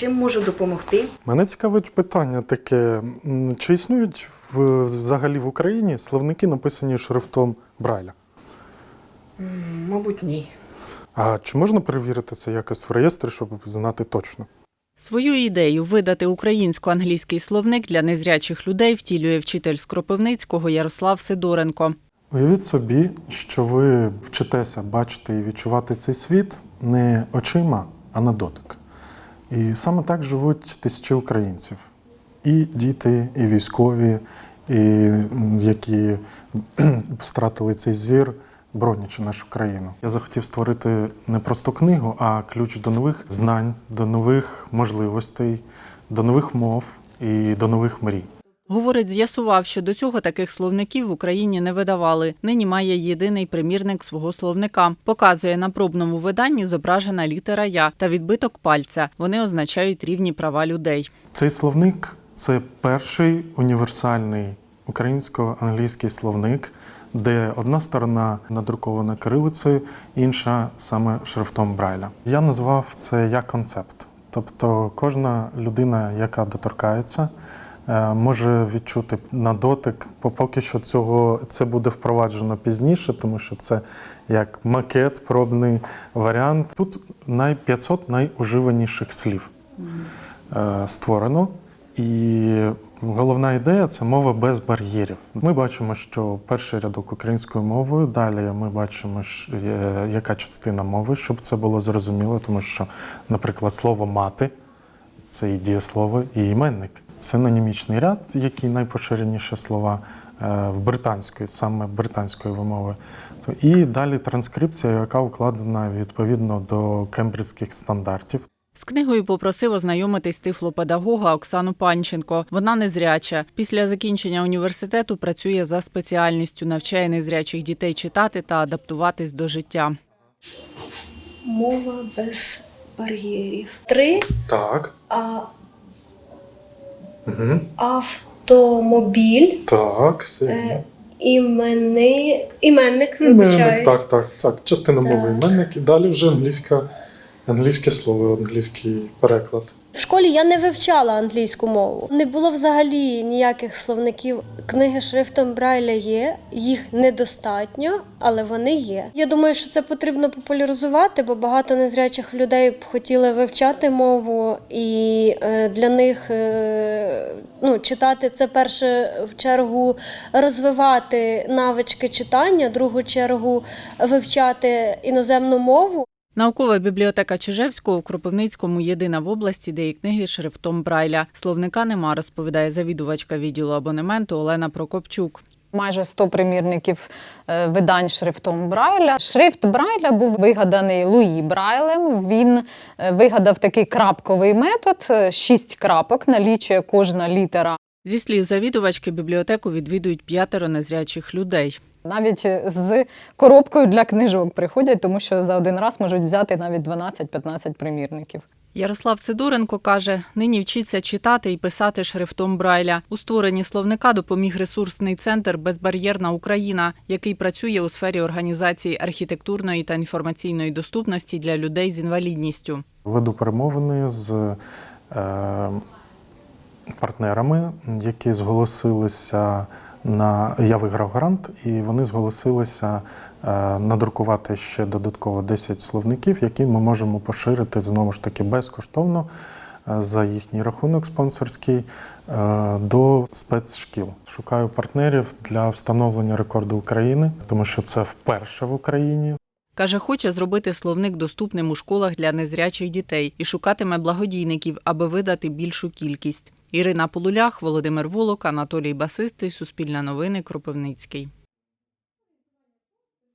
Чим можу допомогти? Мене цікавить питання таке: чи існують в, взагалі в Україні словники, написані шрифтом Брайля? Мабуть, ні. А чи можна перевірити це якось в реєстрі, щоб знати точно? Свою ідею видати українсько-англійський словник для незрячих людей втілює вчитель з Кропивницького Ярослав Сидоренко. Уявіть собі, що ви вчитеся бачити і відчувати цей світ не очима, а на дотик. І саме так живуть тисячі українців. І діти, і військові, і які втратили цей зір, бронячи нашу країну. Я захотів створити не просто книгу, а ключ до нових знань, до нових можливостей, до нових мов і до нових мрій. Говорить, з'ясував, що до цього таких словників в Україні не видавали. Нині має єдиний примірник свого словника. Показує на пробному виданні зображена літера Я та відбиток пальця. Вони означають рівні права людей. Цей словник це перший універсальний українсько-англійський словник, де одна сторона надрукована кирилицею, інша саме шрифтом Брайля. Я назвав це як концепт. Тобто кожна людина, яка доторкається, може відчути на дотик. Поки що цього це буде впроваджено пізніше, тому що це як макет, пробний варіант. Тут най 500 найуживаніших слів е, створено. І головна ідея це мова без бар'єрів. Ми бачимо, що перший рядок українською мовою, далі ми бачимо, що є- яка частина мови, щоб це було зрозуміло, тому що, наприклад, слово мати це і дієслово, і іменник. Синонімічний ряд, який найпоширеніші слова е, в британської, саме британської вимови. То І далі транскрипція, яка укладена відповідно до кембриджських стандартів. З книгою попросив ознайомитись тифлопедагога Оксану Панченко. Вона незряча. Після закінчення університету працює за спеціальністю, навчає незрячих дітей читати та адаптуватись до життя. Мова без бар'єрів. Три Так. а, Угу. автомобіль, Так, сильно. е, іменник, Іменник, вибачаюсь. так, так, так. Частина мови іменник і далі вже англійська, англійське слово, англійський переклад. В школі я не вивчала англійську мову. Не було взагалі ніяких словників. Книги шрифтом Брайля є, їх недостатньо, але вони є. Я думаю, що це потрібно популяризувати, бо багато незрячих людей б хотіли вивчати мову, і е, для них е, ну, читати це перше в чергу розвивати навички читання, другу чергу вивчати іноземну мову. Наукова бібліотека Чижевського у Кропивницькому єдина в області, де є книги шрифтом Брайля. Словника нема, розповідає завідувачка відділу абонементу Олена Прокопчук. Майже 100 примірників е, видань шрифтом Брайля. Шрифт Брайля був вигаданий Луї Брайлем. Він е, вигадав такий крапковий метод. е, Шість крапок налічує кожна літера. Зі слів завідувачки, бібліотеку відвідують п'ятеро незрячих людей. Навіть з коробкою для книжок приходять, тому що за один раз можуть взяти навіть 12-15 примірників. Ярослав Сидоренко каже, нині вчиться читати і писати шрифтом Брайля. У створенні словника допоміг ресурсний центр Безбар'єрна Україна, який працює у сфері організації архітектурної та інформаційної доступності для людей з інвалідністю. Веду перемовини з е, партнерами, які зголосилися на. Я виграв грант, і вони зголосилися е, надрукувати ще додатково 10 словників, які ми можемо поширити знову ж таки безкоштовно е, за їхній рахунок спонсорський е, до спецшкіл. Шукаю партнерів для встановлення рекорду України, тому що це вперше в Україні. Каже, хоче зробити словник доступним у школах для незрячих дітей і шукатиме благодійників, аби видати більшу кількість. Ірина Полулях, Володимир Волок, Анатолій Басистий, Суспільне новини, Кропивницький.